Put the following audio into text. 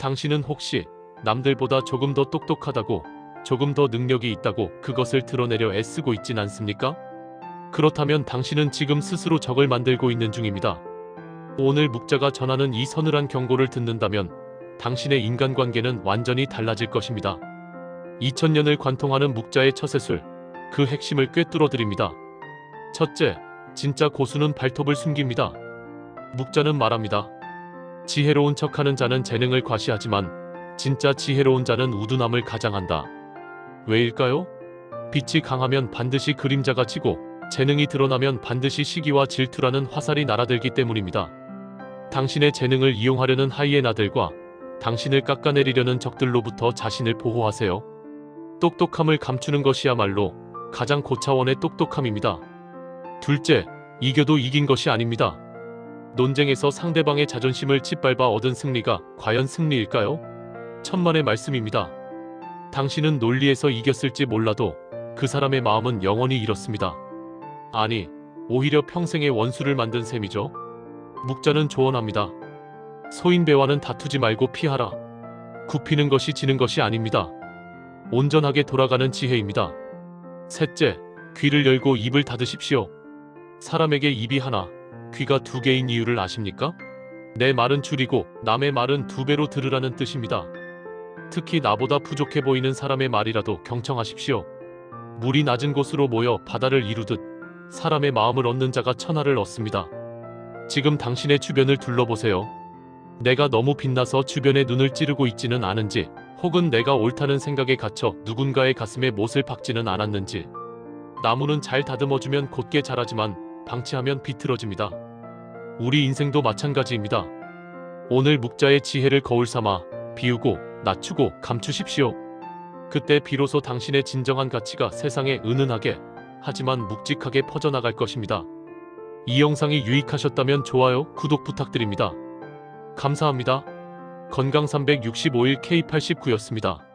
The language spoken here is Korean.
당신은 혹시 남들보다 조금 더 똑똑하다고, 조금 더 능력이 있다고 그것을 드러내려 애쓰고 있진 않습니까? 그렇다면 당신은 지금 스스로 적을 만들고 있는 중입니다. 오늘 묵자가 전하는 이 서늘한 경고를 듣는다면 당신의 인간관계는 완전히 달라질 것입니다. 2000년을 관통하는 묵자의 처세술, 그 핵심을 꿰뚫어 드립니다. 첫째, 진짜 고수는 발톱을 숨깁니다. 묵자는 말합니다. 지혜로운 척하는 자는 재능을 과시하지만 진짜 지혜로운 자는 우둔함을 가장한다. 왜일까요? 빛이 강하면 반드시 그림자가 지고 재능이 드러나면 반드시 시기와 질투라는 화살이 날아들기 때문입니다. 당신의 재능을 이용하려는 하이에나들과 당신을 깎아내리려는 적들로부터 자신을 보호하세요. 똑똑함을 감추는 것이야말로 가장 고차원의 똑똑함입니다. 둘째, 이겨도 이긴 것이 아닙니다. 논쟁에서 상대방의 자존심을 짓밟아 얻은 승리가 과연 승리일까요? 천만의 말씀입니다. 당신은 논리에서 이겼을지 몰라도 그 사람의 마음은 영원히 잃었습니다. 아니, 오히려 평생의 원수를 만든 셈이죠. 묵자는 조언합니다. 소인 배와는 다투지 말고 피하라. 굽히는 것이 지는 것이 아닙니다. 온전하게 돌아가는 지혜입니다. 셋째, 귀를 열고 입을 닫으십시오. 사람에게 입이 하나, 귀가 두 개인 이유를 아십니까? 내 말은 줄이고 남의 말은 두 배로 들으라는 뜻입니다. 특히 나보다 부족해 보이는 사람의 말이라도 경청하십시오. 물이 낮은 곳으로 모여 바다를 이루듯 사람의 마음을 얻는 자가 천하를 얻습니다. 지금 당신의 주변을 둘러보세요. 내가 너무 빛나서 주변에 눈을 찌르고 있지는 않은지, 혹은 내가 옳다는 생각에 갇혀 누군가의 가슴에 못을 박지는 않았는지. 나무는 잘 다듬어주면 곧게 자라지만 방치하면 비틀어집니다. 우리 인생도 마찬가지입니다. 오늘 묵자의 지혜를 거울 삼아 비우고 낮추고 감추십시오. 그때 비로소 당신의 진정한 가치가 세상에 은은하게 하지만 묵직하게 퍼져나갈 것입니다. 이 영상이 유익하셨다면 좋아요, 구독 부탁드립니다. 감사합니다. 건강 365일 K89였습니다.